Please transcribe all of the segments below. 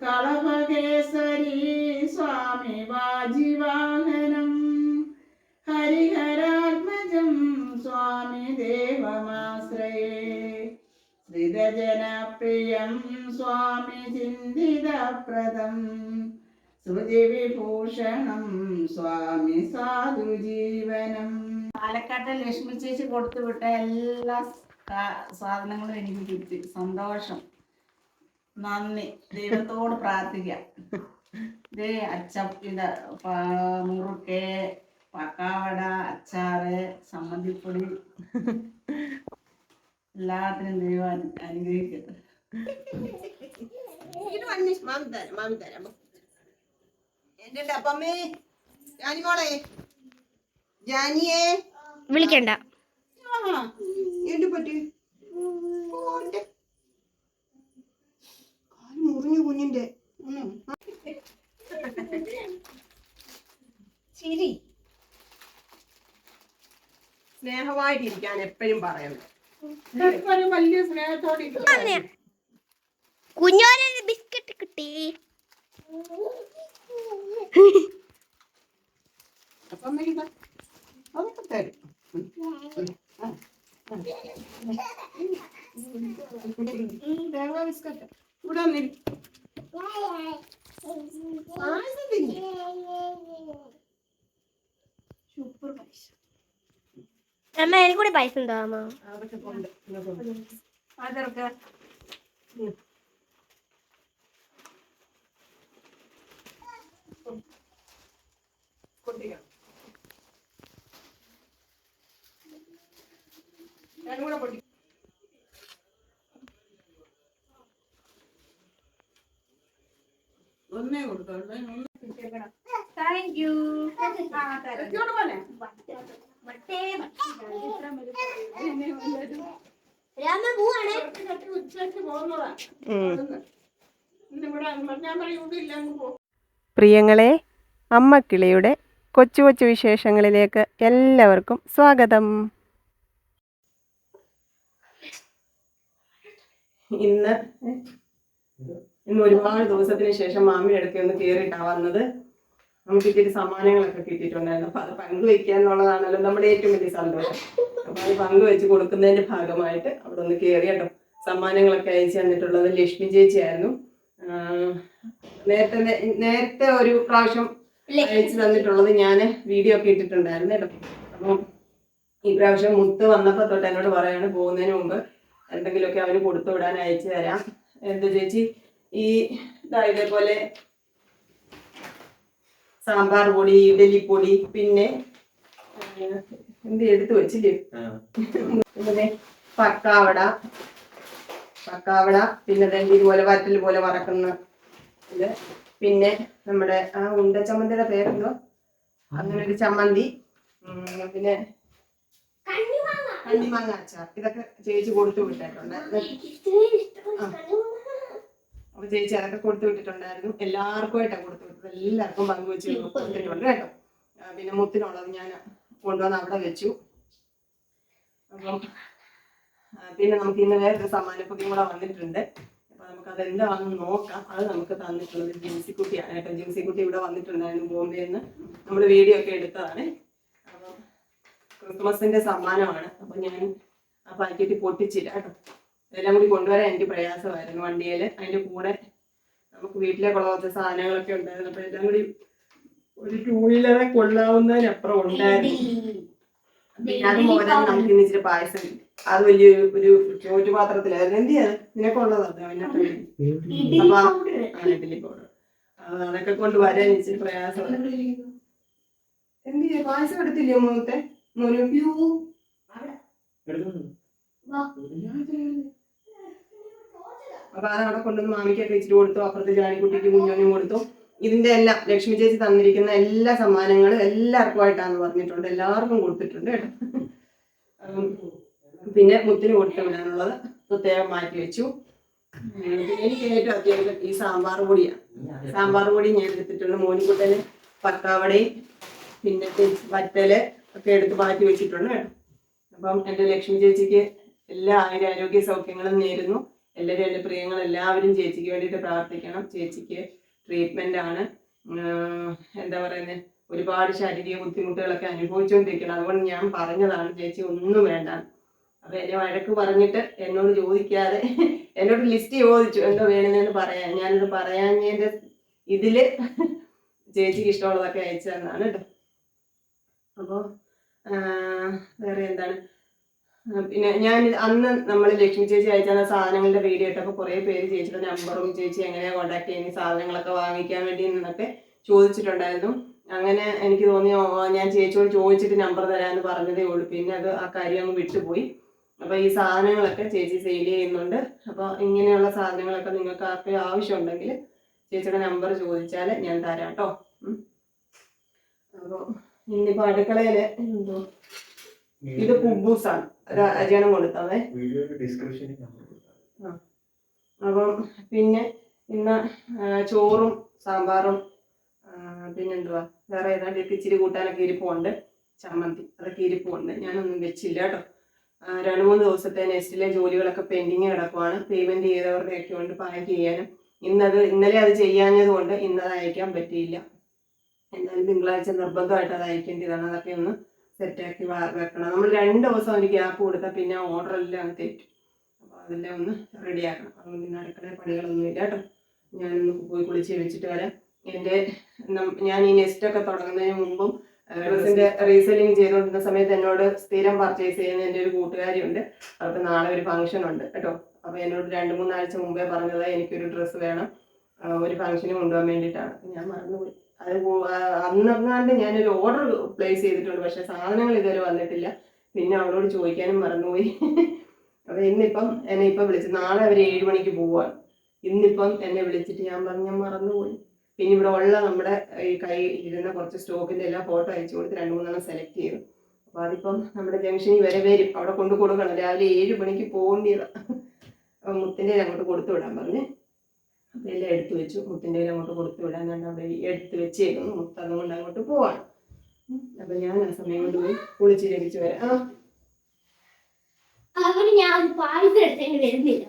कलभकेसरी स्वामी वाजिवाहनं हरिहरात्मजम् സ്വാമി ദേവമാശ്രയേ. ശ്രിതജനപ്രിയം സ്വാമി ചിന്തിതപ്രദം. ശ്രുതിവിഭൂഷണം സ്വാമി സാധുജീവനം. പാലക്കാട്ടെ ലക്ഷ്മി ചേച്ചി കൊടുത്തു വിട്ട എല്ലാ സാധനങ്ങളും എനിക്ക് കിട്ടി. സന്തോഷം. നന്ദി. ദൈവത്തോട് പ്രാർത്ഥിക്കാം. ദേ അച്ച ഇത് മുറുക്ക് പക്കാവട അച്ചാറ് സമ്മന്തിപ്പൊടി. എല്ലാത്തിനും ദൈവം അനു- അനുഗ്രഹിക്കട്ടെ. മാമി തരാം മാമി തരാം. എന്റെ ഡപ്പമ്മേ ജാനി മോളെ. ജാനിയേ. വിളിക്കണ്ട. എന്ത് പറ്റി? മുറിഞ്ഞു കുഞ്ഞിന്റെ. ചിരി. സ്നേഹമായിട്ടിരിക്കാൻ എപ്പോഴും പറയണം വലിയ സ്നേഹത്തോടെ. കുഞ്ഞോനൊരു ബിസ്ക്കറ്റ് കിട്ടി അപ്പം അതൊക്കെ തരും ബിസ്ക്കറ്റ് ഇവിടെ വന്നിരി പായസം തിന്ന്. സൂപ്പർ പൈസ അമ്മ എനിക്ക് കൂടി പൈസ ഉണ്ടോ അമ്മ? ഒന്നേ കൊടുത്തോളൂ. Thank you. രാമ പോവാണേ. ഉച്ചയ്ക്ക് പോകുന്നതാ. ഇന്ന് ഇവിടെ ഞാൻ പറയും ഇവിടെ ഇല്ല അങ്ങ് പോ. പ്രിയങ്ങളെ അമ്മക്കിളിയുടെ കൊച്ചു കൊച്ചു വിശേഷങ്ങളിലേക്ക് എല്ലാവർക്കും സ്വാഗതം. ഇന്ന് ഇന്ന് ഒരുപാട് ദിവസത്തിന് ശേഷം മാമിയുടെ അടുത്ത് ഒന്ന് കയറിയിട്ടാ വന്നത്. നമുക്ക് ഇത്തിരി സമ്മാനങ്ങളൊക്കെ കിട്ടിയിട്ടുണ്ടായിരുന്നു. അപ്പൊ അത് പങ്കുവെക്കുക എന്നുള്ളതാണല്ലോ നമ്മുടെ ഏറ്റവും വലിയ സന്തോഷം. അപ്പൊ അത് പങ്കുവെച്ച് കൊടുക്കുന്നതിന്റെ ഭാഗമായിട്ട് അവിടെ ഒന്ന് കയറി കേട്ടോ. സമ്മാനങ്ങളൊക്കെ അയച്ചു തന്നിട്ടുള്ളത് ലക്ഷ്മി ചേച്ചിയായിരുന്നു. നേരത്തെ നേരത്തെ ഒരു പ്രാവശ്യം അയച്ചു തന്നിട്ടുള്ളത് ഞാൻ വീഡിയോ ഒക്കെ ഇട്ടിട്ടുണ്ടായിരുന്നു കേട്ടോ. അപ്പം ഈ പ്രാവശ്യം മുത്ത് വന്നപ്പോൾ തൊട്ട് എന്നോട് പറയാണ് പോകുന്നതിന് മുമ്പ് എന്തെങ്കിലുമൊക്കെ അവന് കൊടുത്തു വിടാൻ അയച്ചു തരാം. എന്താ ചേച്ചി? ഈ ഇതാ ഇതേപോലെ സാമ്പാർ പൊടി ഇഡലി പൊടി പിന്നെ എന്ത് എടുത്തു വെച്ചില്ലേ? പിന്നെ പക്കാവട പക്കാവട പിന്നെ ദേ ഇതുപോലെ വറ്റൽ പോലെ വറക്കുന്ന ഇത്. പിന്നെ നമ്മുടെ ആ ഉണ്ട ചമ്മന്തിയുടെ പേരെന്തോ? അങ്ങനെ ഒരു ചമ്മന്തി. ഉം, പിന്നെ കണ്ണിമാങ്ങ അച്ചാർ. ഇതൊക്കെ ചേച്ചി കൊടുത്തു വിട്ടിട്ടുണ്ട് അപ്പൊ ചേച്ചി അതൊക്കെ കൊടുത്തു വിട്ടിട്ടുണ്ടായിരുന്നു. എല്ലാവർക്കും ആയിട്ടാ കൊടുത്തു വിട്ടത്. എല്ലാവർക്കും പങ്കുവെച്ച് കൊടുത്തിട്ടുണ്ട് കേട്ടോ. പിന്നെ മുത്തിനുള്ളത് ഞാൻ കൊണ്ടുവന്ന് അവിടെ വെച്ചു. അപ്പം പിന്നെ നമുക്ക് ഇന്ന് വേറൊരു സമ്മാനപ്പൊതിയും കൂടെ വന്നിട്ടുണ്ട്. അപ്പൊ നമുക്ക് അതെന്താണെന്ന് നോക്കാം. അത് നമുക്ക് തന്നിട്ടുള്ളത് ജിൻസിക്കുട്ടിയാണ് കേട്ടോ. ജിൻസിക്കുട്ടി ഇവിടെ വന്നിട്ടുണ്ടായിരുന്നു ബോംബെയിൽ നിന്ന്. നമ്മൾ വീഡിയോ ഒക്കെ എടുത്തതാണ്. അപ്പം ക്രിസ്മസിന്റെ സമ്മാനമാണ്. അപ്പൊ ഞാൻ ആ പാക്കറ്റ് പൊട്ടിച്ചില്ല കേട്ടോ. എല്ലാം കൂടി കൊണ്ടുവരാൻ എനിക്ക് പ്രയാസമായിരുന്നു വണ്ടിയിൽ. അതിന്റെ കൂടെ നമുക്ക് വീട്ടിലേക്കുള്ള കുറച്ച് സാധനങ്ങളൊക്കെ ഉണ്ടായിരുന്നു. അപ്പൊ എല്ലാം കൂടി ഒരു ടൂ വീലറെ കൊള്ളാവുന്നതിനപ്പുറം ഉണ്ടായിരുന്നു. പിന്നെ അത് നമുക്ക് ഇന്ന് ഇച്ചിരി പായസം. അത് വലിയൊരു ഒരു ചോറ്റുപാത്രത്തിലായിരുന്നു എന്ത് ചെയ്യാൻ നിനക്കുള്ളതാണ് അതിനകത്ത് അപ്പൊ ഇഡ്ഡലി പൗഡർ അതൊക്കെ കൊണ്ട് വരാൻ ഇച്ചിരി പ്രയാസമാണ്. എന്ത് ചെയ്യാ? പായസം എടുത്തില്ലയോ മൂന്നത്തെ മോനു? അപ്പൊ അത് അവിടെ കൊണ്ടുവന്ന് മാമിക്കൊക്കെ ഇച്ചിരി കൊടുത്തു. അപ്പുറത്ത് ജാനിക്കുട്ടിക്ക് കുഞ്ഞോനും കൊടുത്തു. ഇതിന്റെ എല്ലാം ലക്ഷ്മി ചേച്ചി തന്നിരിക്കുന്ന എല്ലാ സമ്മാനങ്ങളും എല്ലാവർക്കും ആയിട്ടാന്ന് പറഞ്ഞിട്ടുണ്ട്. എല്ലാവർക്കും കൊടുത്തിട്ടുണ്ട് കേട്ടോ. പിന്നെ മുത്തിന് കൊടുത്തു വിടാനുള്ളത് പ്രത്യേകം മാറ്റി വെച്ചു. എനിക്ക് ഏറ്റവും അത്യാവശ്യം ഈ സാമ്പാർ പൊടിയാണ്. സാമ്പാർ പൊടി ഞാൻ എടുത്തിട്ടുണ്ട്. മോനിക്കുട്ടന് പക്കാവടയും പിന്നെ വറ്റൽ ഒക്കെ എടുത്ത് മാറ്റി വെച്ചിട്ടുണ്ട് കേട്ടോ. അപ്പം എന്റെ ലക്ഷ്മി ചേച്ചിക്ക് എല്ലാ ആയിരം ആരോഗ്യ സൗഖ്യങ്ങളും നേരുന്നു. എല്ലാവരും എന്റെ പ്രിയങ്ങൾ എല്ലാവരും ചേച്ചിക്ക് വേണ്ടിയിട്ട് പ്രാർത്ഥിക്കണം. ചേച്ചിക്ക് ട്രീറ്റ്മെന്റ് ആണ്. എന്താ പറയുന്നത് ഒരുപാട് ശാരീരിക ബുദ്ധിമുട്ടുകളൊക്കെ അനുഭവിച്ചുകൊണ്ടിരിക്കണം അതുകൊണ്ട് ഞാൻ പറഞ്ഞതാണ് ചേച്ചി ഒന്നും വേണ്ട. അപ്പം എന്നെ വഴക്ക് പറഞ്ഞിട്ട് എന്നോട് ചോദിക്കാതെ എന്നോട് ലിസ്റ്റ് ചോദിച്ചു. എന്തോ വേണമെന്ന് പറയാൻ ഞാനത് പറയാഞ്ഞതിന്റെ ഇതിൽ ചേച്ചിക്ക് ഇഷ്ടമുള്ളതൊക്കെ അയച്ചു തന്നാണ് കേട്ടോ അപ്പോൾ വേറെ എന്താണ്? പിന്നെ ഞാൻ അന്ന് നമ്മൾ ലക്ഷ്മി ചേച്ചി അയച്ച സാധനങ്ങളുടെ വീഡിയോ ഇട്ടപ്പോൾ കുറേ പേര് ചേച്ചിയുടെ നമ്പറും ചേച്ചി എങ്ങനെയാണ് കോൺടാക്ട് ചെയ്യുന്ന സാധനങ്ങളൊക്കെ വാങ്ങിക്കാൻ വേണ്ടി എന്നൊക്കെ ചോദിച്ചിട്ടുണ്ടായിരുന്നു. അങ്ങനെ എനിക്ക് തോന്നി ഞാൻ ചേച്ചിയോട് ചോദിച്ചിട്ട് നമ്പർ തരാമെന്ന് പറഞ്ഞതേ ഉള്ളൂ. പിന്നെ അത് ആ കാര്യം അങ്ങ് വിട്ടുപോയി. അപ്പോൾ ഈ സാധനങ്ങളൊക്കെ ചേച്ചി സെയിൽ ചെയ്യുന്നുണ്ട്. അപ്പോൾ ഇങ്ങനെയുള്ള സാധനങ്ങളൊക്കെ നിങ്ങൾക്ക് ആർക്കും ആവശ്യമുണ്ടെങ്കിൽ ചേച്ചിയുടെ നമ്പർ ചോദിച്ചാൽ ഞാൻ തരാം കേട്ടോ അപ്പോൾ ഇന്നിപ്പോൾ അടുക്കളയിൽ എന്തോ ഇത് കുബൂസാണ് ഒരു അരിയണം കൊടുത്തതേ? അപ്പം പിന്നെ ഇന്ന് ചോറും സാമ്പാറും പിന്നെന്തുവാ? വേറെ ഏതാണ്ട് ഇച്ചിരി കൂട്ടാനൊക്കെ ഇരിപ്പുണ്ട്. ചമ്മന്തി. അതൊക്കെ ഇരിപ്പുണ്ട്. ഞാനൊന്നും വെച്ചില്ല കേട്ടോ. രണ്ടു മൂന്ന് ദിവസത്തെ നെക്സ്റ്റിലെ ജോലികളൊക്കെ പെൻഡിങ് കിടക്കുവാണ്. പേയ്മെന്റ് ചെയ്തവരുടെയൊക്കെ ഉണ്ട് പാക്ക് ചെയ്യാനും. ഇന്നത് ഇന്നലെ അത് ചെയ്യാഞ്ഞത് കൊണ്ട് ഇന്നത് അയക്കാൻ പറ്റിയില്ല. എന്നാലും തിങ്കളാഴ്ച നിർബന്ധമായിട്ട് അത് അയക്കേണ്ടതാണ് അതൊക്കെ ഒന്ന് സെറ്റാക്കി വെക്കണം. നമ്മൾ രണ്ട് ദിവസം ഒരു ഗ്യാപ്പ് കൊടുത്താൽ പിന്നെ ഓർഡർ എല്ലാം അങ്ങ് തെറ്റും. അപ്പോൾ അതെല്ലാം ഒന്ന് റെഡിയാക്കണം. അതുകൊണ്ട് ഇന്ന് അടുക്കള പണികളൊന്നുമില്ല കേട്ടോ. ഞാനൊന്ന് പോയി കുളിച്ച് വെച്ചിട്ട് വരാം. എന്റെ ഞാൻ ഈ നെസ്റ്റൊക്കെ തുടങ്ങുന്നതിന് മുമ്പും ഡ്രസ്സിന്റെ റീസെല്ലിങ് ചെയ്തുകൊണ്ടിരുന്ന സമയത്ത് എന്നോട് സ്ഥിരം പർച്ചേസ് ചെയ്യുന്ന എന്റെ ഒരു കൂട്ടുകാരിയുണ്ട്. അവർക്ക് നാളെ ഒരു ഫംഗ്ഷൻ ഉണ്ട് കേട്ടോ. അപ്പോൾ എന്നോട് രണ്ട് മൂന്നാഴ്ച മുമ്പേ പറഞ്ഞത് എനിക്കൊരു ഡ്രസ്സ് വേണം. ഒരു ഫംഗ്ഷന് കൊണ്ടുപോകാൻ വേണ്ടിയിട്ടാണ്. ഞാൻ മറന്നുപോയി. അത് അന്നങ്ങാണ്ട് ഞാനൊരു ഓർഡർ പ്ലേസ് ചെയ്തിട്ടുണ്ട്. പക്ഷെ സാധനങ്ങൾ ഇതുവരെ വന്നിട്ടില്ല. പിന്നെ അവളോട് ചോദിക്കാനും മറന്നുപോയി. അപ്പൊ ഇന്നിപ്പം എന്നെ ഇപ്പൊ വിളിച്ചു നാളെ അവർ ഏഴ് മണിക്ക് പോവാണ്. ഇന്നിപ്പം എന്നെ വിളിച്ചിട്ട് ഞാൻ പറഞ്ഞു ഞാൻ മറന്നുപോയി. പിന്നെ ഇവിടെ ഉള്ള നമ്മുടെ ഈ കൈ ഇരുന്ന കുറച്ച് സ്റ്റോക്കിന്റെ എല്ലാ ഫോട്ടോ അയച്ചു കൊടുത്ത് രണ്ട് മൂന്നെണ്ണം സെലക്ട് ചെയ്തു. അപ്പൊ അതിപ്പം നമ്മുടെ ജംഗ്ഷനിൽ വരെ വരും. അവിടെ കൊണ്ടു കൊടുക്കണം. രാവിലെ ഏഴ് മണിക്ക് പോകേണ്ടതാണ് അപ്പം മുത്തിന്റെ അങ്ങോട്ട് കൊടുത്തു വിടാൻ പറഞ്ഞ്. അപ്പം എല്ലാം എടുത്തു വെച്ചു. മുത്തിന്റെ കയ്യിൽ അങ്ങോട്ട് കൊടുത്തു വിടാൻ ഞാൻ അവിടെ എടുത്ത് വെച്ചേക്കുന്നു. മുത്ത് അതുകൊണ്ട് അങ്ങോട്ട് പോവാണ്. അപ്പം ഞാൻ ആ സമയം കൊണ്ട് പോയി കുളിച്ച് ലഭിച്ചു വരാം. ആ. അവന് ഞാൻ ഒരു പായസം എടുത്തതിന് വരുന്നില്ല.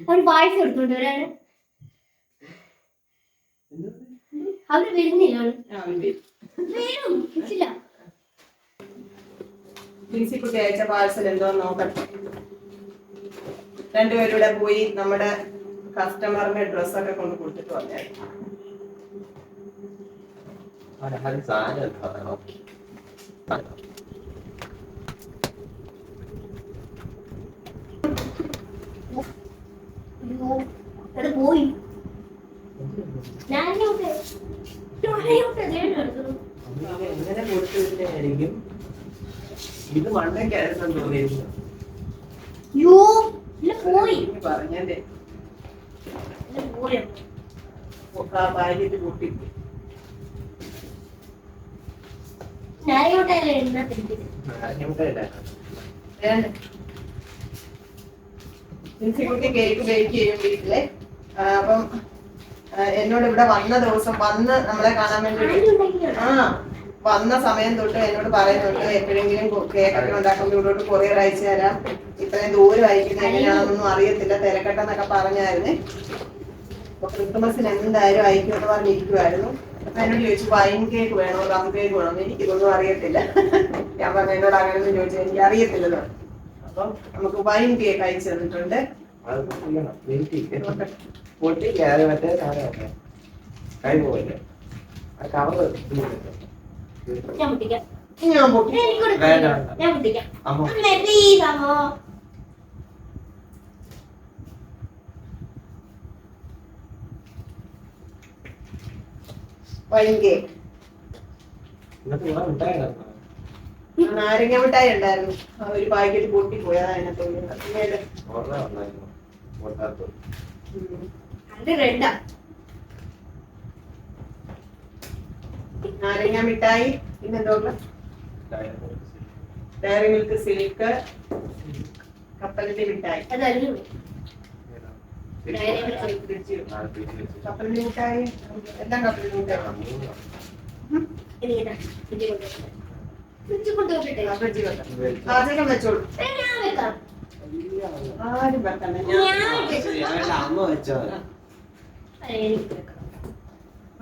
അവന് പായസം എടുത്തോണ്ട് വരാണ് അവർ വരുന്നില്ല. വരും. ഇല്ല. അയച്ച പാഴ്സൽ എന്തോ നോക്കട്ടെ. രണ്ടുപേരൂടെ പോയി നമ്മുടെ കസ്റ്റമറിന്റെ ഡ്രസ്സൊക്കെ കൊണ്ട് കൊടുത്തിട്ട് വന്നായിരുന്നു പോയി. എങ്ങനെ ഇത് മണ്ടയ്ക്കായിരുന്നു തോന്നിയിരുന്നു. കൂട്ടി. വേണ്ട പ്രിൻസിക്കുട്ടി കേക്ക് ബേക്ക് ചെയ്യും വീട്ടിലെ അപ്പം എന്നോട് ഇവിടെ വന്ന ദിവസം വന്ന് നമ്മളെ കാണാൻ വേണ്ടി ആ വന്ന സമയം തൊട്ട് എന്നോട് പറയുന്നുണ്ട് എപ്പോഴെങ്കിലും കേക്കൊക്കെ ഉണ്ടാക്കുമ്പോൾ ഇവിടോട്ട് കൊറിയർ അയച്ചു തരാം. ഇത്രയും ദൂരം അയക്കുന്നത് എങ്ങനെയാണെന്നൊന്നും അറിയത്തില്ല. തിരക്കട്ടെന്നൊക്കെ പറഞ്ഞായിരുന്നു. അപ്പൊ ക്രിസ്മസിന് എന്തായാലും അയക്കുമെന്ന് പറഞ്ഞിരിക്കുമായിരുന്നു അപ്പൊ എന്നോട് ചോദിച്ചു വൈൻ കേക്ക് വേണോ? റം കേക്ക് വേണോ? എനിക്കിതൊന്നും അറിയത്തില്ല. ഞാൻ പറഞ്ഞ എന്നോട് അങ്ങനെയൊന്നും ചോദിച്ചു എനിക്ക് അറിയത്തില്ലല്ലോ. അപ്പം നമുക്ക് വൈൻ കേക്ക് അയച്ചു തന്നിട്ടുണ്ട്. അത് മറ്റേ കവർ ഞാൻ പൊട്ടിക്കാം. ഞാൻ പൊട്ടി വേണ്ട, ഞാൻ പൊട്ടിക്കാം. പ്ലീസ് അമ്മോ വൈൻ കേക്ക് ഇന്നത്തെ ഇവിടെ ഉണ്ടായിരുന്നു നാരങ്ങ മിഠായി ഉണ്ടായിരുന്നു. ആ ഒരു പാക്കറ്റ് പൊട്ടിപ്പോയി അതാ അതിനകത്ത് പിന്നീട് ഓർമ്മ വന്നായിരുന്നു പൊട്ടാത്തത് ഉം. അത് റെഡാ നാരങ്ങ മിഠായി പിന്നെന്തോ ഡയറി മിൽക്ക് സിൽക്ക് കപ്പലിന്റെ മിഠായി. കപ്പലിന്റെ മിഠായി എല്ലാം കപ്പലിന്റെ മിഠായി? പാചകം വെച്ചോളൂ. വെക്കാം. ആരും വെക്കണ്ട. ഞാൻ ഞാൻ അമ്മ വെച്ചോ.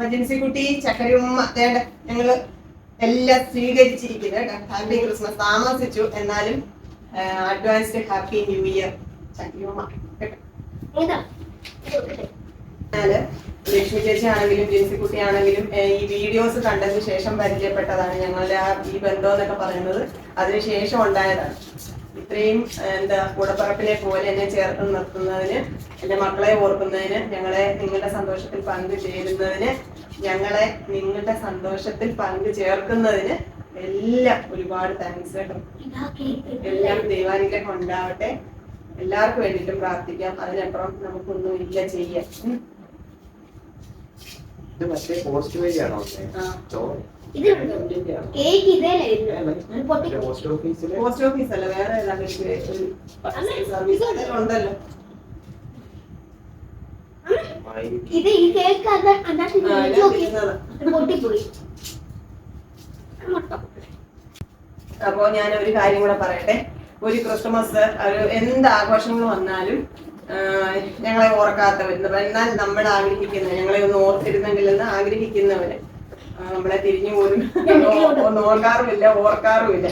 ഏ, എനിക്ക് വെക്കാം മജൻസി കുട്ടി ചക്കരയുമ്മ വേണ്ട ഞങ്ങൾ എല്ലാം സ്വീകരിച്ചിരിക്കുന്നു കേട്ടോ. ഹാപ്പി ക്രിസ്മസ് താമസിച്ചു. എന്നാലും അഡ്വാൻസ്ഡ് ഹാപ്പി ന്യൂ ഇയർ ചക്കരയുമ്മ. ഞാൻ ലക്ഷ്മി ചേച്ചി ആണെങ്കിലും ജിൻസി കുട്ടി ആണെങ്കിലും ഈ വീഡിയോസ് കണ്ടതിന് ശേഷം പരിചയപ്പെട്ടതാണ് ഞങ്ങളുടെ ആ ഈ ബന്ധം എന്നൊക്കെ പറയുന്നത്. അതിനുശേഷം ഉണ്ടായതാണ്. ഇത്രയും എന്താ കൂടപ്പറപ്പിനെ പോലെ എന്നെ ചേർത്ത് നിർത്തുന്നതിന് എന്റെ മക്കളെ ഓർക്കുന്നതിന് ഞങ്ങളെ നിങ്ങളുടെ സന്തോഷത്തിൽ പങ്കു ചേരുന്നതിന് ഞങ്ങളെ നിങ്ങളുടെ സന്തോഷത്തിൽ പങ്കു ചേർക്കുന്നതിന് എല്ലാം ഒരുപാട് താങ്ക്സ് കേട്ടോ. എല്ലാം ദൈവാനുഗ്രഹം കൊണ്ടാവട്ടെ എല്ലാവർക്കും വേണ്ടിയിട്ടും പ്രാർത്ഥിക്കാം. അതിനപ്പുറം നമുക്കൊന്നും ഇല്ല ചെയ്യാം. പോസ്റ്റ് വഴി അല്ല സർവീസ് ഇത് കണ്ടോ? കേക്ക് ഇതേലായിരുന്നു പൊട്ടി പോസ്റ്റ് ഓഫീസിൽ പോസ്റ്റ് ഓഫീസ് അല്ല വേറെ ഏതാണ്ട് ഒരു ഒരു സർവീസ് അതെല്ലാം ഉണ്ടല്ലോ ഇത് ഈ കേക്ക് പൊട്ടിപ്പോയി. അപ്പോ ഞാൻ ഒരു കാര്യം കൂടെ പറയട്ടെ. ഒരു ക്രിസ്മസ് ഒരു എന്ത് ആഘോഷങ്ങൾ വന്നാലും ഞങ്ങളെ ഓർക്കാത്തവർ എന്നാൽ നമ്മൾ ആഗ്രഹിക്കുന്ന ഞങ്ങളെ ഒന്ന് ഓർത്തിരുന്നെങ്കിൽ എന്ന് ആഗ്രഹിക്കുന്നവര് നമ്മളെ തിരിഞ്ഞു പോലും ഒന്ന് ഓർക്കാറുമില്ല ഓർക്കാറുമില്ല.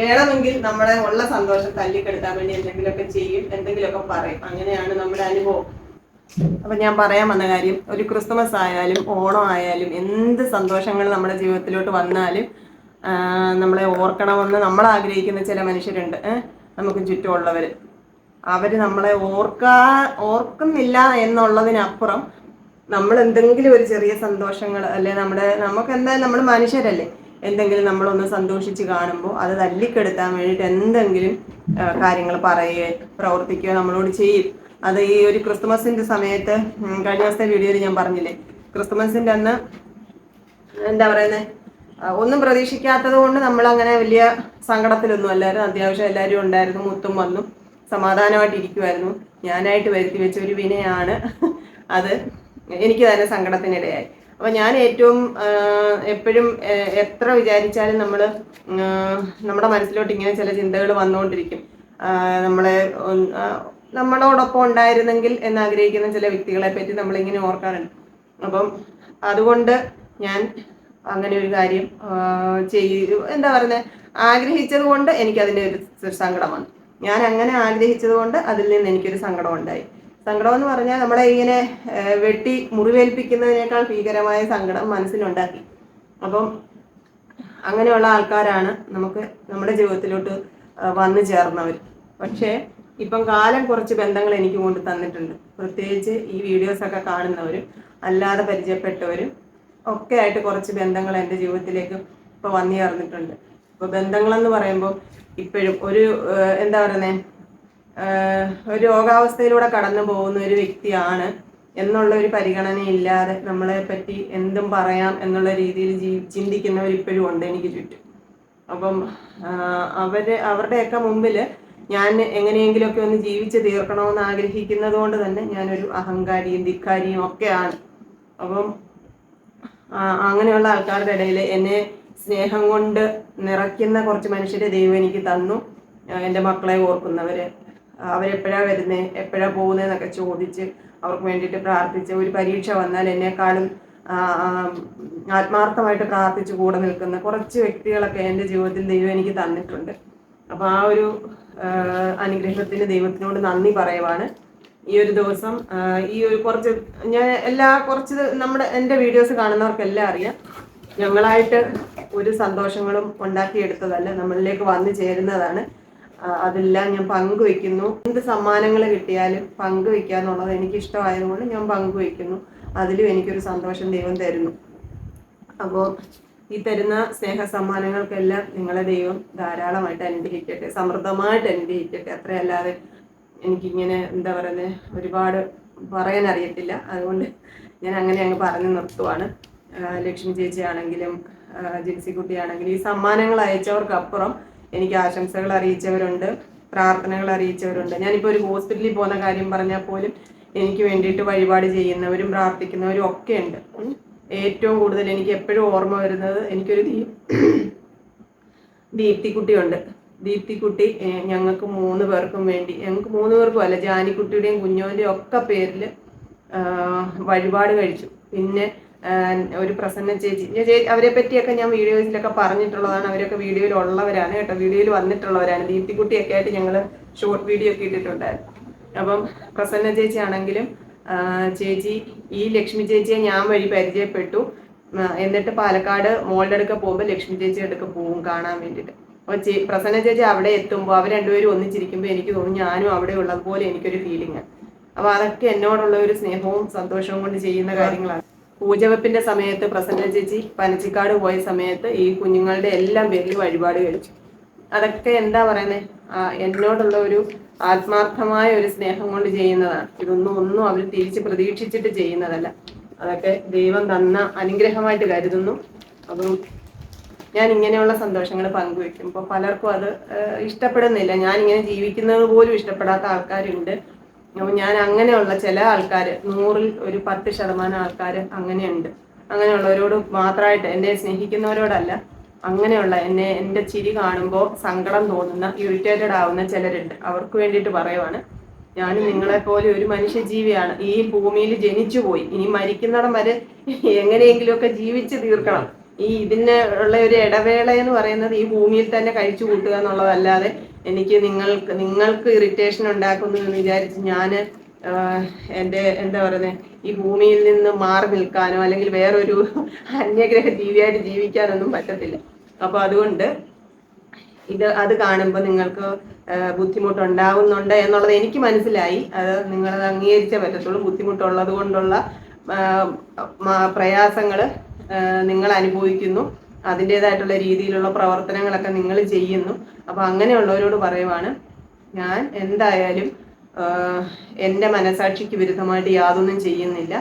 വേണമെങ്കിൽ നമ്മളെ ഉള്ള സന്തോഷം തല്ലിക്കെടുത്താൻ വേണ്ടി എന്തെങ്കിലുമൊക്കെ ചെയ്യും എന്തെങ്കിലുമൊക്കെ പറയും. അങ്ങനെയാണ് നമ്മുടെ അനുഭവം. അപ്പൊ ഞാൻ പറയാൻ വന്ന കാര്യം ഒരു ക്രിസ്മസ് ആയാലും ഓണം ആയാലും എന്ത് സന്തോഷങ്ങൾ നമ്മുടെ ജീവിതത്തിലോട്ട് വന്നാലും നമ്മളെ ഓർക്കണമെന്ന് നമ്മൾ ആഗ്രഹിക്കുന്ന ചില മനുഷ്യരുണ്ട്. നമുക്ക് ചുറ്റുമുള്ളവർ അവർ നമ്മളെ ഓർക്കാ ഓർക്കുന്നില്ല എന്നുള്ളതിനപ്പുറം നമ്മൾ എന്തെങ്കിലും ഒരു ചെറിയ സന്തോഷങ്ങൾ അല്ലെ നമ്മുടെ നമുക്ക് എന്തായാലും നമ്മൾ മനുഷ്യരല്ലേ എന്തെങ്കിലും നമ്മളൊന്ന് സന്തോഷിച്ച് കാണുമ്പോൾ അത് തല്ലിക്കെടുത്താൻ വേണ്ടിയിട്ട് എന്തെങ്കിലും കാര്യങ്ങൾ പറയുകയോ പ്രവർത്തിക്കുകയോ നമ്മളോട് ചെയ്യും. അത് ഈ ഒരു ക്രിസ്തുമസിന്റെ സമയത്ത് കഴിഞ്ഞ ദിവസത്തെ വീഡിയോയിൽ ഞാൻ പറഞ്ഞില്ലേ? ക്രിസ്തുമസിന്റെ അന്ന് എന്താ പറയുന്നത് ഒന്നും പ്രതീക്ഷിക്കാത്തത് കൊണ്ട് നമ്മൾ അങ്ങനെ വലിയ സങ്കടത്തിലൊന്നും അല്ലായിരുന്നു. അത്യാവശ്യം എല്ലാവരും ഉണ്ടായിരുന്നു മുത്തും വന്നു സമാധാനമായിട്ട് ഇരിക്കുമായിരുന്നു ഞാനായിട്ട് വരുത്തി വെച്ച ഒരു വിനയാണ് അത്. എനിക്ക് തന്നെ സങ്കടത്തിനിടയായി. അപ്പൊ ഞാൻ ഏറ്റവും എപ്പോഴും എത്ര വിചാരിച്ചാലും നമ്മൾ നമ്മുടെ മനസ്സിലോട്ട് ഇങ്ങനെ ചില ചിന്തകൾ വന്നുകൊണ്ടിരിക്കും. നമ്മളെ നമ്മളോടൊപ്പം ഉണ്ടായിരുന്നെങ്കിൽ എന്നാഗ്രഹിക്കുന്ന ചില വ്യക്തികളെ പറ്റി നമ്മൾ ഇങ്ങനെ ഓർക്കാറുണ്ട്. അപ്പം അതുകൊണ്ട് ഞാൻ അങ്ങനെ ഒരു കാര്യം ചെയ് എന്താ പറയുന്നത് ആഗ്രഹിച്ചത് കൊണ്ട് എനിക്കതിന്റെ ഒരു സങ്കടമാണ് ഞാൻ അങ്ങനെ ആഗ്രഹിച്ചത് കൊണ്ട് അതിൽ നിന്ന് എനിക്കൊരു സങ്കടം ഉണ്ടായി. സങ്കടം എന്ന് പറഞ്ഞാൽ നമ്മളെ ഇങ്ങനെ വെട്ടി മുറിവേൽപ്പിക്കുന്നതിനേക്കാൾ ഭീകരമായ സങ്കടം മനസ്സിലുണ്ടാക്കി. അപ്പം അങ്ങനെയുള്ള ആൾക്കാരാണ് നമുക്ക് നമ്മുടെ ജീവിതത്തിലോട്ട് വന്നു ചേർന്നവർ പക്ഷേ ഇപ്പം കാലം കുറച്ച് ബന്ധങ്ങൾ എനിക്ക് കൊണ്ട് തന്നിട്ടുണ്ട്. പ്രത്യേകിച്ച് ഈ വീഡിയോസൊക്കെ കാണുന്നവരും അല്ലാതെ പരിചയപ്പെട്ടവരും ഒക്കെ ആയിട്ട് കുറച്ച് ബന്ധങ്ങൾ എന്റെ ജീവിതത്തിലേക്ക് ഇപ്പോൾ വന്നു ചേർന്നിട്ടുണ്ട്. ഇപ്പോൾ ബന്ധങ്ങളെന്ന് പറയുമ്പോൾ ഇപ്പോഴും ഒരു എന്താ പറയുന്നത് ഒരു രോഗാവസ്ഥയിലൂടെ കടന്നു പോകുന്ന ഒരു വ്യക്തിയാണ് എന്നുള്ള ഒരു പരിഗണനയില്ലാതെ നമ്മളെ പറ്റി എന്തും പറയാം എന്നുള്ള രീതിയിൽ ജീ ചിന്തിക്കുന്നവർ ഇപ്പോഴും ഉണ്ട് എനിക്ക് ചുറ്റും. അപ്പം അവർ അവർ അവരുടെയൊക്കെ മുമ്പിൽ ഞാൻ എങ്ങനെയെങ്കിലുമൊക്കെ ഒന്ന് ജീവിച്ച് തീർക്കണമെന്ന് ആഗ്രഹിക്കുന്നത് കൊണ്ട് തന്നെ ഞാനൊരു അഹങ്കാരിയും ധിക്കാരിയും ഒക്കെയാണ്. അപ്പം അങ്ങനെയുള്ള ആൾക്കാരുടെ ഇടയിൽ എന്നെ സ്നേഹം കൊണ്ട് നിറയ്ക്കുന്ന കുറച്ച് മനുഷ്യരെ ദൈവം എനിക്ക് തന്നു. എന്റെ മക്കളെ ഓർക്കുന്നവര്. അവരെപ്പോഴാ വരുന്നേ എപ്പോഴാ പോകുന്നതെന്നൊക്കെ ചോദിച്ച് അവർക്ക് വേണ്ടിയിട്ട് പ്രാർത്ഥിച്ച് ഒരു പരീക്ഷ വന്നാൽ എന്നെക്കാളും ആത്മാർത്ഥമായിട്ട് പ്രാർത്ഥിച്ച് കൂടെ നിൽക്കുന്ന കുറച്ച് വ്യക്തികളൊക്കെ എന്റെ ജീവിതത്തിൽ ദൈവം എനിക്ക് തന്നിട്ടുണ്ട്. അപ്പോൾ ആ ഒരു അനുഗ്രഹത്തിന് ദൈവത്തിനോട് നന്ദി പറയുവാണ്. ഈ ഒരു ദിവസം ഈ ഒരു കുറച്ച് ഞാൻ എല്ലാ കുറച്ച് നമ്മുടെ എന്റെ വീഡിയോസ് കാണുന്നവർക്കെല്ലാം അറിയാം. ഞങ്ങളായിട്ട് ഒരു സന്തോഷങ്ങളും ഉണ്ടാക്കിയെടുത്തതല്ല നമ്മളിലേക്ക് വന്നു ചേരുന്നതാണ്. അതെല്ലാം ഞാൻ പങ്കുവെക്കുന്നു എന്ത് സമ്മാനങ്ങൾ കിട്ടിയാലും പങ്കുവെക്കുക എന്നുള്ളത് എനിക്ക് ഇഷ്ടമായതുകൊണ്ട് ഞാൻ പങ്കുവെക്കുന്നു അതിലും എനിക്കൊരു സന്തോഷം ദൈവം തരുന്നു. അപ്പോൾ ഈ തരുന്ന സ്നേഹ സമ്മാനങ്ങൾക്കെല്ലാം നിങ്ങളെ ദൈവം ധാരാളമായിട്ട് അനുഗ്രഹിക്കട്ടെ. സമൃദ്ധമായിട്ട് അനുഗ്രഹിക്കട്ടെ. അത്രയല്ലാതെ എനിക്കിങ്ങനെ എന്താ പറയുന്നത് ഒരുപാട് പറയാൻ അറിയത്തില്ല അതുകൊണ്ട് ഞാൻ അങ്ങനെ അങ്ങ് പറഞ്ഞു നിർത്തുവാണ്. ലക്ഷ്മി ചേച്ചി ആണെങ്കിലും ജിൻസി കുട്ടിയാണെങ്കിലും ഈ സമ്മാനങ്ങൾ അയച്ചവർക്കപ്പുറം എനിക്ക് ആശംസകൾ അറിയിച്ചവരുണ്ട് പ്രാർത്ഥനകൾ അറിയിച്ചവരുണ്ട്. ഞാനിപ്പോൾ ഒരു ഹോസ്പിറ്റലിൽ പോകുന്ന കാര്യം പറഞ്ഞാൽ പോലും എനിക്ക് വേണ്ടിയിട്ട് വഴിപാട് ചെയ്യുന്നവരും പ്രാർത്ഥിക്കുന്നവരും ഒക്കെ ഉണ്ട്. ഏറ്റവും കൂടുതൽ എനിക്ക് എപ്പോഴും ഓർമ്മ വരുന്നത് എനിക്കൊരു ദീ ദീപ്തിക്കുട്ടിയുണ്ട്. ദീപ്തിക്കുട്ടി ഞങ്ങൾക്ക് മൂന്ന് പേർക്കും വേണ്ടി ഞങ്ങൾക്ക് മൂന്ന് പേർക്കും അല്ല ജാനിക്കുട്ടിയുടെയും കുഞ്ഞോന്റെയും ഒക്കെ പേരിൽ വഴിപാട് കഴിച്ചു. പിന്നെ ഒരു പ്രസന്ന ചേച്ചി. അവരെ പറ്റിയൊക്കെ ഞാൻ വീഡിയോസിലൊക്കെ പറഞ്ഞിട്ടുള്ളതാണ്. അവരൊക്കെ വീഡിയോയിൽ ഉള്ളവരാണ് കേട്ടോ. വീഡിയോയിൽ വന്നിട്ടുള്ളവരാണ്. ദീപ്തിക്കുട്ടിയൊക്കെ ആയിട്ട് ഞങ്ങൾ ഷോർട്ട് വീഡിയോ ഒക്കെ ഇട്ടിട്ടുണ്ടായിരുന്നു. അപ്പം പ്രസന്ന ചേച്ചി ആണെങ്കിലും ചേച്ചി ഈ ലക്ഷ്മി ചേച്ചിയെ ഞാൻ വഴി പരിചയപ്പെട്ടു. എന്നിട്ട് പാലക്കാട് മോളുടെ അടുക്ക പോകുമ്പോൾ ലക്ഷ്മി ചേച്ചിയുടെ അടുക്ക പോകും കാണാൻ വേണ്ടിയിട്ട്. അപ്പോൾ ചേ പ്രസന്ന ചേച്ചി അവിടെ എത്തുമ്പോൾ അവർ രണ്ടുപേരും ഒന്നിച്ചിരിക്കുമ്പോൾ എനിക്ക് തോന്നും ഞാനും അവിടെ ഉള്ളതുപോലെ എനിക്കൊരു ഫീലിംഗ് അപ്പോൾ അതൊക്കെ എന്നോടുള്ള ഒരു സ്നേഹവും സന്തോഷവും കൊണ്ട് ചെയ്യുന്ന കാര്യങ്ങളാണ്. പൂജവെപ്പിന്റെ സമയത്ത് പ്രസന്ന ചേച്ചി പനച്ചിക്കാട് പോയ സമയത്ത് ഈ കുഞ്ഞുങ്ങളുടെ എല്ലാം പേരിൽ വഴിപാട് കഴിച്ചു. അതൊക്കെ എന്താ പറയുന്നത് എന്നോടുള്ള ഒരു ആത്മാർത്ഥമായ ഒരു സ്നേഹം കൊണ്ട് ചെയ്യുന്നതാണ്. ഇതൊന്നും ഒന്നും അവർ തിരിച്ച് പ്രതീക്ഷിച്ചിട്ട് ചെയ്യുന്നതല്ല. അതൊക്കെ ദൈവം തന്ന അനുഗ്രഹമായിട്ട് കരുതുന്നു. അപ്പം ഞാൻ ഇങ്ങനെയുള്ള സന്തോഷങ്ങൾ പങ്കുവെക്കുമ്പോൾ പലർക്കും അത് ഇഷ്ടപ്പെടുന്നില്ല. ഞാൻ ഇങ്ങനെ ജീവിക്കുന്നത് പോലും ഇഷ്ടപ്പെടാത്ത ആൾക്കാരുണ്ട്. അപ്പോൾ ഞാൻ അങ്ങനെയുള്ള ചില ആൾക്കാർ നൂറിൽ ഒരു പത്ത് ശതമാനം ആൾക്കാർ അങ്ങനെയുണ്ട്. അങ്ങനെയുള്ളവരോട് മാത്രമായിട്ട് എന്നെ സ്നേഹിക്കുന്നവരോടല്ല അങ്ങനെയുള്ള എന്നെ എന്റെ ചിരി കാണുമ്പോൾ സങ്കടം തോന്നുന്ന ഇറിറ്റേറ്റഡ് ആവുന്ന ചിലരുണ്ട്. അവർക്ക് വേണ്ടിയിട്ട് പറയുവാണ്. ഞാൻ നിങ്ങളെ പോലെ ഒരു മനുഷ്യജീവിയാണ്. ഈ ഭൂമിയിൽ ജനിച്ചു പോയി ഇനി മരിക്കുന്നിടം വരെ എങ്ങനെയെങ്കിലുമൊക്കെ ജീവിച്ച് തീർക്കണം. ഈ ഇതിന് ഉള്ള ഒരു ഇടവേള എന്ന് പറയുന്നത് ഈ ഭൂമിയിൽ തന്നെ കഴിച്ചു കൂട്ടുക എന്നുള്ളതല്ലാതെ എനിക്ക് നിങ്ങൾക്ക് നിങ്ങൾക്ക് ഇറിറ്റേഷൻ ഉണ്ടാക്കുന്നു എന്ന് വിചാരിച്ച് ഞാൻ എന്റെ എന്താ പറയുന്നത് ഈ ഭൂമിയിൽ നിന്ന് മാറി നിൽക്കാനോ അല്ലെങ്കിൽ വേറൊരു അന്യഗ്രഹ ജീവിയായിട്ട് ജീവിക്കാനൊന്നും പറ്റത്തില്ല. അപ്പൊ അതുകൊണ്ട് ഇത് അത് കാണുമ്പോൾ നിങ്ങൾക്ക് ബുദ്ധിമുട്ടുണ്ടാവുന്നുണ്ട് എന്നുള്ളത് എനിക്ക് മനസ്സിലായി. അത് നിങ്ങളത് അംഗീകരിച്ചേ പറ്റത്തുള്ളൂ. ബുദ്ധിമുട്ടുള്ളത് കൊണ്ടുള്ള പ്രയാസങ്ങൾ നിങ്ങൾ അനുഭവിക്കുന്നു. അതിന്റെതായിട്ടുള്ള രീതിയിലുള്ള പ്രവർത്തനങ്ങളൊക്കെ നിങ്ങൾ ചെയ്യുന്നു. അപ്പോൾ അങ്ങനെയുള്ളവരോട് പറയുവാണ് ഞാൻ എന്തായാലും എന്റെ മനസാക്ഷിക്ക് വിരുദ്ധമായിട്ട് യാതൊന്നും ചെയ്യുന്നില്ല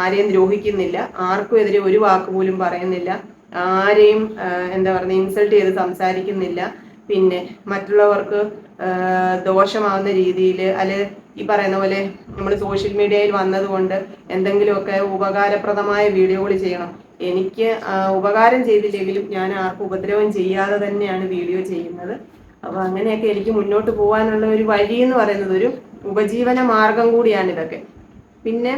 ആരെയും ദ്രോഹിക്കുന്നില്ല ആർക്കും എതിരെ ഒരു വാക്ക് പോലും പറയുന്നില്ല ആരെയും എന്താ പറയുക ഇൻസൾട്ട് ചെയ്ത് സംസാരിക്കുന്നില്ല. പിന്നെ മറ്റുള്ളവർക്ക് ദോഷമാവുന്ന രീതിയിൽ അല്ലെ ഈ പറയുന്ന പോലെ നമ്മൾ സോഷ്യൽ മീഡിയയിൽ വന്നതുകൊണ്ട് എന്തെങ്കിലുമൊക്കെ ഉപകാരപ്രദമായ വീഡിയോകൾ ചെയ്യണം. എനിക്ക് ഉപകാരം ചെയ്തില്ലെങ്കിലും ഞാൻ ആർക്കും ഉപദ്രവം ചെയ്യാതെ തന്നെയാണ് വീഡിയോ ചെയ്യുന്നത്. അപ്പൊ അങ്ങനെയൊക്കെ എനിക്ക് മുന്നോട്ട് പോകാനുള്ള ഒരു വഴി എന്ന് പറയുന്നത് ഒരു ഉപജീവന മാർഗം കൂടിയാണ് ഇതൊക്കെ. പിന്നെ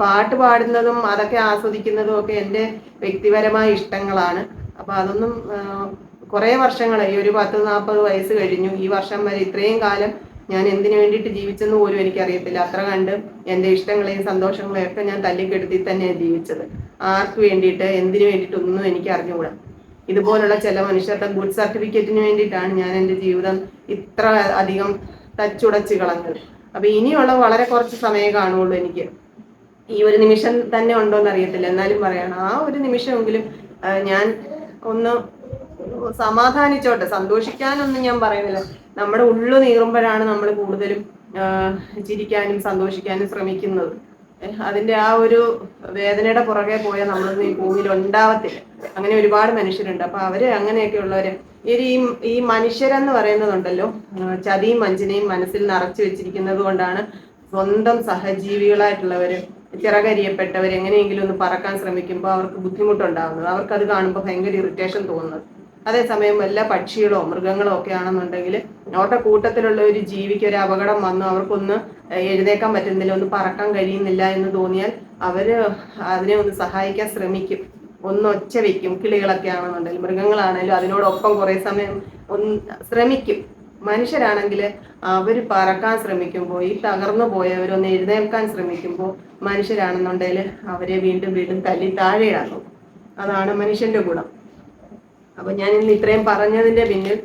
പാട്ട് പാടുന്നതും അതൊക്കെ ആസ്വദിക്കുന്നതും ഒക്കെ എന്റെ വ്യക്തിപരമായ ഇഷ്ടങ്ങളാണ്. അപ്പൊ അതൊന്നും കുറേ ഈ ഒരു പത്ത് നാൽപ്പത് വയസ്സ് കഴിഞ്ഞു. ഈ വർഷം വരെ ഇത്രയും കാലം ഞാൻ എന്തിനു വേണ്ടിയിട്ട് ജീവിച്ചെന്ന് പോലും എനിക്കറിയത്തില്ല. അത്ര കണ്ട് എന്റെ ഇഷ്ടങ്ങളെയും സന്തോഷങ്ങളെയും ഒക്കെ ഞാൻ തല്ലിക്കെടുത്തി തന്നെയാണ് ജീവിച്ചത്. ആർക്ക് വേണ്ടിയിട്ട് എന്തിനു വേണ്ടിയിട്ട് ഒന്നും എനിക്ക് അറിഞ്ഞുകൂടാ ഇതുപോലുള്ള ചില മനുഷ്യരുടെ ഗുഡ് സർട്ടിഫിക്കറ്റിന് വേണ്ടിയിട്ടാണ് ഞാൻ എന്റെ ജീവിതം ഇത്ര അധികം തച്ചുടച്ച് കളഞ്ഞത്. അപ്പൊ ഇനിയുള്ള വളരെ കുറച്ച് സമയമേ കാണുള്ളൂ എനിക്ക്. ഈ ഒരു നിമിഷം തന്നെ ഉണ്ടോ എന്ന് അറിയത്തില്ല. എന്നാലും പറയണം ആ ഒരു നിമിഷമെങ്കിലും ഞാൻ ഒന്ന് സമാധാനിച്ചോട്ടെ. സന്തോഷിക്കാനൊന്നും ഞാൻ പറയുന്നില്ല. നമ്മുടെ ഉള്ളു നീറുമ്പോഴാണ് നമ്മൾ കൂടുതലും ചിരിക്കാനും സന്തോഷിക്കാനും ശ്രമിക്കുന്നത്. അതിന്റെ ആ ഒരു വേദനയുടെ പുറകെ പോയാൽ നമ്മളൊന്നും ഈ ഭൂമിയിൽ ഉണ്ടാവത്തില്ല. അങ്ങനെ ഒരുപാട് മനുഷ്യരുണ്ട്. അപ്പൊ അവർ അങ്ങനെയൊക്കെ ഉള്ളവര് ഈ ഈ മനുഷ്യരെന്ന് പറയുന്നതുണ്ടല്ലോ ചതിയും വഞ്ചനയും മനസ്സിൽ നിറച്ചു വെച്ചിരിക്കുന്നത് കൊണ്ടാണ് സ്വന്തം സഹജീവികളായിട്ടുള്ളവര് ചിറകരിയപ്പെട്ടവർ എങ്ങനെയെങ്കിലും ഒന്ന് പറക്കാൻ ശ്രമിക്കുമ്പോൾ അവർക്ക് ബുദ്ധിമുട്ടുണ്ടാകുന്നത് അവർക്കത് കാണുമ്പോൾ ഭയങ്കര ഇറിറ്റേഷൻ തോന്നുന്നത്. അതേസമയം വല്ല പക്ഷികളോ മൃഗങ്ങളോ ഒക്കെ ആണെന്നുണ്ടെങ്കിൽ അവരുടെ കൂട്ടത്തിലുള്ള ഒരു ജീവിക്ക് ഒരു അപകടം വന്നു. അവർക്കൊന്ന് എഴുന്നേക്കാൻ പറ്റുന്നില്ല ഒന്ന് പറക്കാൻ കഴിയുന്നില്ല എന്ന് തോന്നിയാൽ അവർ അതിനെ ഒന്ന് സഹായിക്കാൻ ശ്രമിക്കും. ഒന്ന് ഒച്ച വയ്ക്കും കിളികളൊക്കെ ആണെന്നുണ്ടെങ്കിൽ. മൃഗങ്ങളാണെങ്കിലും അതിനോടൊപ്പം കുറേ സമയം ഒന്ന് ശ്രമിക്കും. മനുഷ്യരാണെങ്കിൽ അവർ പറക്കാൻ ശ്രമിക്കുമ്പോൾ ഈ തകർന്നു പോയവരൊന്ന് എഴുന്നേൽക്കാൻ ശ്രമിക്കുമ്പോൾ മനുഷ്യരാണെന്നുണ്ടെങ്കിൽ അവരെ വീണ്ടും വീണ്ടും തല്ലി താഴെയാകും അതാണ് മനുഷ്യന്റെ ഗുണം. അപ്പൊ ഞാൻ ഇന്ന് ഇത്രയും പറഞ്ഞതിന്റെ പിന്നിൽ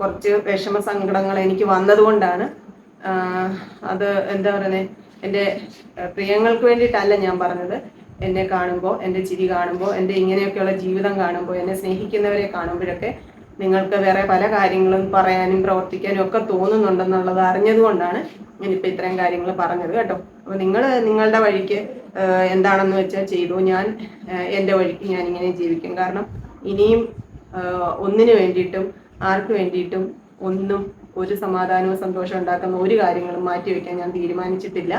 കുറച്ച് വിഷമ സങ്കടങ്ങൾ എനിക്ക് വന്നതുകൊണ്ടാണ്. അത് എന്താ പറയുന്നത് എന്റെ പ്രിയങ്ങൾക്ക് വേണ്ടിയിട്ടല്ല ഞാൻ പറഞ്ഞത്. എന്നെ കാണുമ്പോൾ എന്റെ ചിരി കാണുമ്പോൾ എന്റെ ഇങ്ങനെയൊക്കെയുള്ള ജീവിതം കാണുമ്പോൾ എന്നെ സ്നേഹിക്കുന്നവരെ കാണുമ്പോഴൊക്കെ നിങ്ങൾക്ക് വേറെ പല കാര്യങ്ങളും പറയാനും പ്രവർത്തിക്കാനും ഒക്കെ തോന്നുന്നുണ്ടെന്നുള്ളത് അറിഞ്ഞതുകൊണ്ടാണ് ഞാനിപ്പോൾ ഇത്രയും കാര്യങ്ങൾ പറഞ്ഞത് കേട്ടോ. അപ്പോൾ നിങ്ങൾ നിങ്ങളുടെ വഴിക്ക് എന്താണെന്ന് വെച്ചാൽ ചെയ്തു. ഞാൻ എന്റെ വഴിക്ക് ഞാൻ ഇങ്ങനെ ജീവിക്കും. കാരണം ഇനിയും ഒന്നിനു വേണ്ടിയിട്ടും ആർക്ക് വേണ്ടിയിട്ടും ഒന്നും ഒരു സമാധാനവും സന്തോഷം ഉണ്ടാക്കുന്ന ഒരു കാര്യങ്ങളും മാറ്റി മാറ്റിവെക്കാൻ ഞാൻ തീരുമാനിച്ചിട്ടില്ല.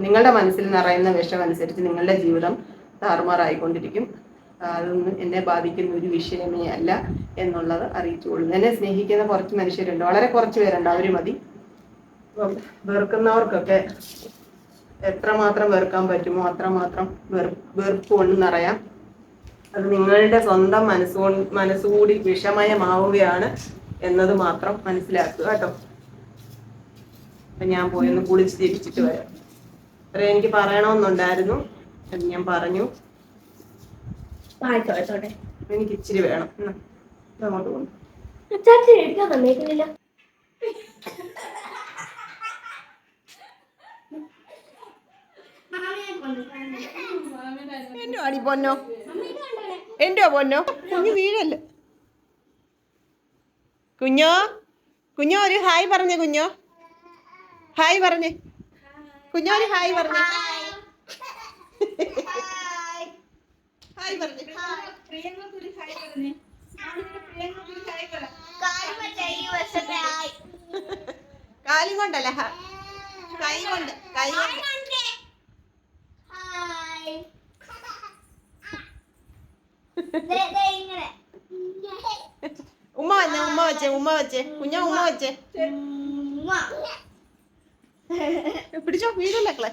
നിങ്ങളുടെ മനസ്സിൽ നിറയുന്ന വിഷം അനുസരിച്ച് നിങ്ങളുടെ ജീവിതം താറുമാറായിക്കൊണ്ടിരിക്കും. അതൊന്നും എന്നെ ബാധിക്കുന്ന ഒരു വിഷയമേ അല്ല എന്നുള്ളത് അറിയിച്ചുകൊള്ളുന്നു. എന്നെ സ്നേഹിക്കുന്ന കുറച്ച് മനുഷ്യരുണ്ട്. വളരെ കുറച്ച് പേരുണ്ട്. അവർ മതി. വെറുക്കുന്നവർക്കൊക്കെ എത്രമാത്രം വെറുക്കാൻ പറ്റുമോ അത്രമാത്രം വെറു വെറുപ്പ് കൊണ്ട് നിറയാം. അത് നിങ്ങളുടെ സ്വന്തം മനസ്സോ മനസ്സുകൂടി വിഷമയമാവുകയാണ് എന്നത് മാത്രം മനസ്സിലാക്കുക കേട്ടോ. അപ്പൊ ഞാൻ പോയി ഒന്ന് കുളിച്ച് തിരിച്ചിട്ട് വരാം. അത്ര എനിക്ക് പറയണമെന്നുണ്ടായിരുന്നു. അത് ഞാൻ പറഞ്ഞു. എനിക്ക് ഇച്ചിരി വേണം. അങ്ങോട്ട് കൊണ്ടു എന്റെ അടി പൊന്നോ. എന്റെ പൊന്നോ. കുഞ്ഞു വീഴല്ലേ. കുഞ്ഞോ? കുഞ്ഞോ ഒരു ഹായ് പറഞ്ഞേ കുഞ്ഞോ. ഹായ് പറഞ്ഞേ. കുഞ്ഞോ ഒരു ഹായ് പറഞ്ഞേ. ഹായ് പറഞ്ഞേ. കാലും കൊണ്ടല്ല കൈ കൊണ്ട് കൈ കൊണ്ട് ഇങ്ങനെ ഉമ്മ വന്നേ ഉമ്മ വെച്ചേ ഉമ്മ വെച്ചേ. കുഞ്ഞ ഉമ്മ വെച്ചേ. പിടിച്ചോ വീടല്ലേ ഇവിടെ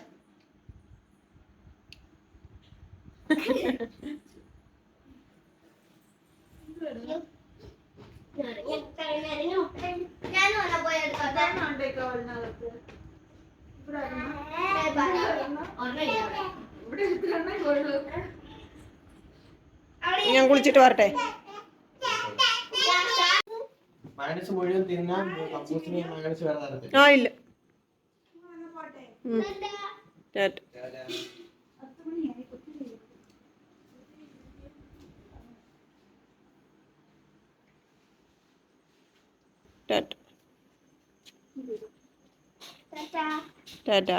വന്നാ പോയി എടുക്കാം ഞാൻ കുളിച്ചിട്ട് വരട്ടെ ആ ഇല്ല. ടാറ്റ. ടാറ്റ. ടാറ്റ.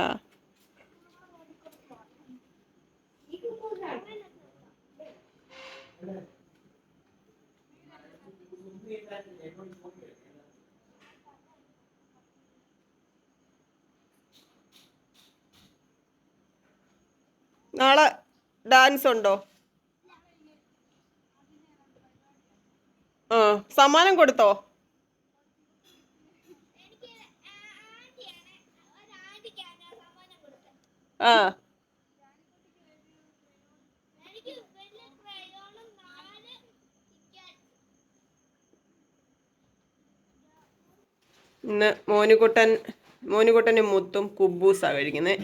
നാളെ ഡാൻസ് ഉണ്ടോ? ആ സമ്മാനം കൊടുത്തോ? ആ. ഇന്ന് മോനുകുട്ടൻ മോനുകുട്ടനും മുത്തും കുബൂസാണ് കഴിക്കുന്നത്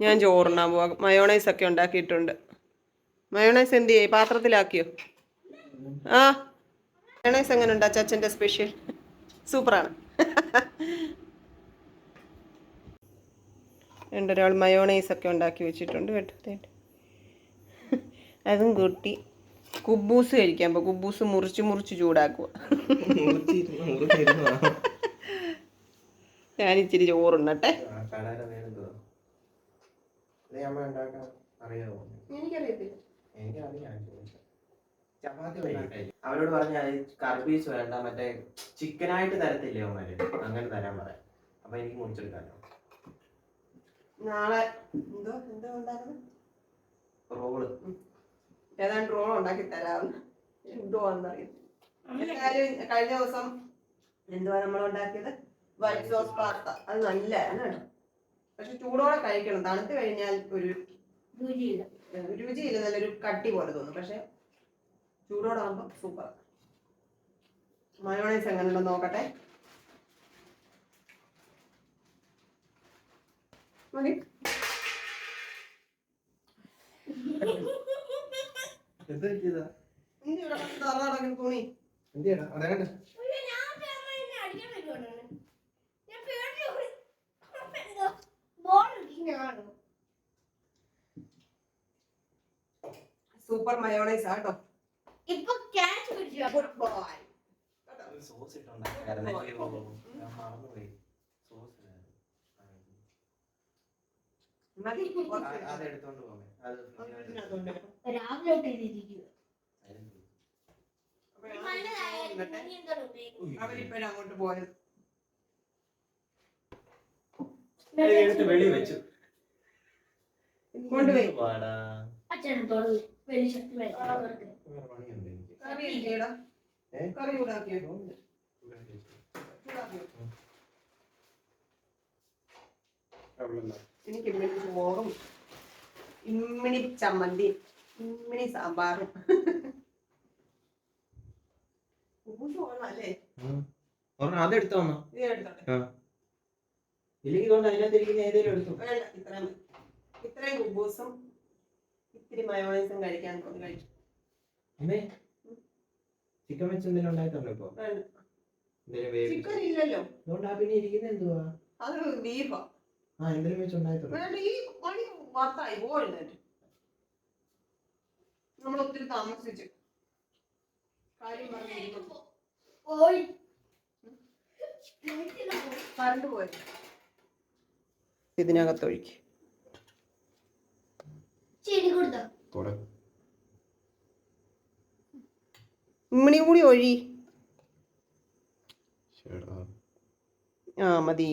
ഞാൻ ചോറുണ്ണാൻ പോവാം. മയോണൈസ് ഒക്കെ ഉണ്ടാക്കിയിട്ടുണ്ട്. മയോണൈസ് എന്ത് ചെയ്യേ പാത്രത്തിലാക്കിയോ? ആ. മയോണൈസ് എങ്ങനെ ഉണ്ട് ചച്ചന്റെ സ്പെഷ്യൽ സൂപ്പറാണ് രണ്ടൊരാൾ ഒരാൾ മയോണൈസ് ഒക്കെ ഉണ്ടാക്കി വെച്ചിട്ടുണ്ട് കേട്ടോ. അതും കൂട്ടി കുബൂസ് കഴിക്കാൻ പോ. കുബൂസ് മുറിച്ച് മുറിച്ച് ചൂടാക്കുക. ഞാൻ ഇച്ചിരി ചോറുണ്ടട്ടെ എനിക്കറിയത്തില്ല. അവരോട് പറഞ്ഞ കർബീസ് വേണ്ട മറ്റേ ചിക്കനായിട്ട് തരത്തില്ലേ അവന്മാര്? അങ്ങനെ തരാൻ പറയാം. അപ്പൊ എനിക്ക് മുറിച്ചെടുക്കാലോ. നാളെ എന്തോ എന്തോ ഉണ്ടാക്കുന്നത് റോൾ. ഏതാണ്ട് റോൾ ഉണ്ടാക്കി തരാമെന്ന് എന്തോ എന്നറിയാം കഴിഞ്ഞ ദിവസം എന്തുവാ നമ്മൾ ഉണ്ടാക്കിയത്? വൈറ്റ് സോസ് പാസ്ത അത് നല്ലതാണ് പക്ഷെ ചൂടോടെ കഴിക്കണം. തണുത്ത് കഴിഞ്ഞാൽ ഒരു രുചിയില്ല. രുചിയില്ല നല്ലൊരു കട്ടി പോലെ തോന്നും. പക്ഷെ ചൂടോടെ ആകുമ്പോൾ സൂപ്പർ മയോണൈസ് എങ്ങനെ ഉണ്ടെന്ന് നോക്കട്ടെ. മതി. എന്ത് പറ്റിയതാ? എന്തിയാ സൂപ്പർ മയോണൈസ് ആട്ടോ ഇപ്പൊ ക്യാച്ച് പിടിച്ചു ഗുഡ് ബോയ് സോസ് മറന്നുപോയി. സോസ് മതി അത് എടുത്തോണ്ട് പോകാം രാവിലെ അവരിപ്പോഴും അങ്ങോട്ട് പോയത്. എടുത്ത് വെളി വെച്ചു. കൊണ്ടുപോയി. പാടാ എനിക്ക്. ഇമ്മിണി ചോറും ഇമ്മിണി ചമ്മന്തി ഇമ്മിണി സാമ്പാറും. അതെടുത്തോ ഇല്ലെങ്കിൽ ഇതുകൊണ്ട് അതിനകത്ത് ഇരിക്കുന്ന ഏതെങ്കിലും എടുത്തു? ഇത്രയും ഇത്രയും കുബൂസും ഇത്തിരി മയോണൈസും കഴിക്കാൻ തോന്നി. കഴിച്ചു. ചിക്കൻ വെച്ച് എന്തെങ്കിലും ഉണ്ടായിട്ടുണ്ടോ ഇപ്പൊ? ചിക്കൻ ഇല്ലല്ലോ. അതുകൊണ്ട് പിന്നെ ഇരിക്കുന്ന എന്തുവാ? അത് ബീഫാ. ആ എന്തെങ്കിലും വെച്ച് ഉണ്ടായിട്ടുണ്ട്? ഈ പണി പോയിരുന്നിട്ട് നമ്മൾ ഒത്തിരി താമസിച്ചു. കാര്യം കറണ്ട് പോയി. ഇതിനകത്ത് തുടക്കം ഇമ്മണി കൂടി ഒഴി. ആ മതി.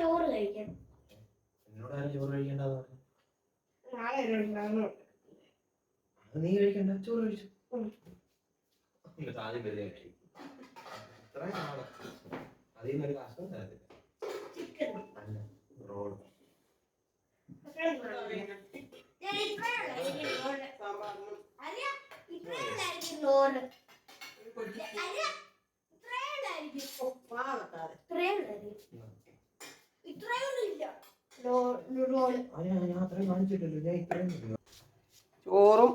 ചോറ് കഴിക്കാം. എന്നോട് ചോറ് കഴിക്കേണ്ടതാണ് നാളെ നീ കഴിക്കണ്ട ചോറ് കഴിച്ചു. ഉം. എന്നിട്ട് ആദ്യം വെറുതെ കഴിക്കും ഇത്രയും നാൾ അതിൽ നിന്നൊരു കഷ്ടം തരത്തില്ല. ചിക്കൻ അല്ല റോൾ ചോറും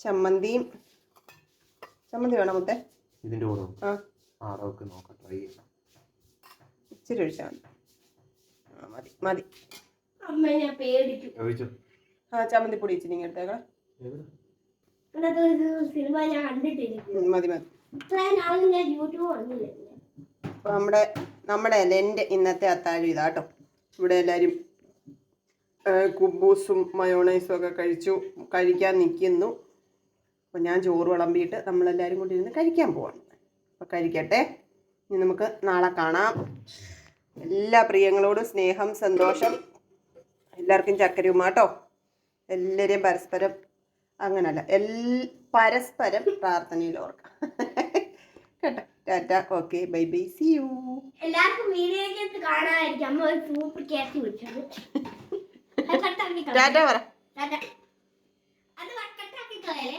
ചമ്മന്തിയും ചമ്മന്തി വേണം മുത്തേ? ഇതിന്റെ കൂടെ ആ ആ. അതൊക്കെ നോക്കാം ട്രൈ ചെയ്യാം. ഇച്ചിരി ഒഴിച്ചാൽ മതി. ആ മതി മതി. അമ്മ ഞാൻ പേടിച്ചു ചോദിച്ചു? ആ ചമ്മന്തിപ്പൊടി ഇച്ചിരി ഇങ്ങനെ എടുത്തേക്കാം സിനിമ ഞാൻ കണ്ടിട്ടില്ല മതി മതി. ഇത്രയും നാളും ഞാൻ യൂട്യൂബ് വന്നില്ല അപ്പോൾ നമ്മുടെ നമ്മുടെ അല്ല എന്റെ ഇന്നത്തെ അത്താഴം ഇതാട്ടോ ഇവിടെ എല്ലാവരും കുബൂസും മയോണൈസും ഒക്കെ കഴിച്ചു കഴിക്കാൻ നിൽക്കുന്നു അപ്പോൾ ഞാൻ ചോറ് വിളമ്പിയിട്ട് നമ്മളെല്ലാവരും കൂടി ഇരുന്ന് കഴിക്കാൻ പോവാണ്. അപ്പോൾ കഴിക്കട്ടെ. ഇനി നമുക്ക് നാളെ കാണാം. എല്ലാ പ്രിയങ്ങളോടും സ്നേഹം സന്തോഷം. എല്ലാവർക്കും ചക്കരയുമാട്ടോ എല്ലാവരെയും പരസ്പരം അങ്ങനല്ല എൽ പരസ്പരം പ്രാർത്ഥനയിൽ ഓർക്കാം. കേട്ടോ? Tata. Okay bye bye. See you. എല്ലാവർക്കും വീഡിയോയ്ക്ക് അമ്മ ഒരു സൂപ്പർ വിളിച്ചത്. ടാറ്റ പറ. അത് കട്ടാക്കി കളയല്ലേ?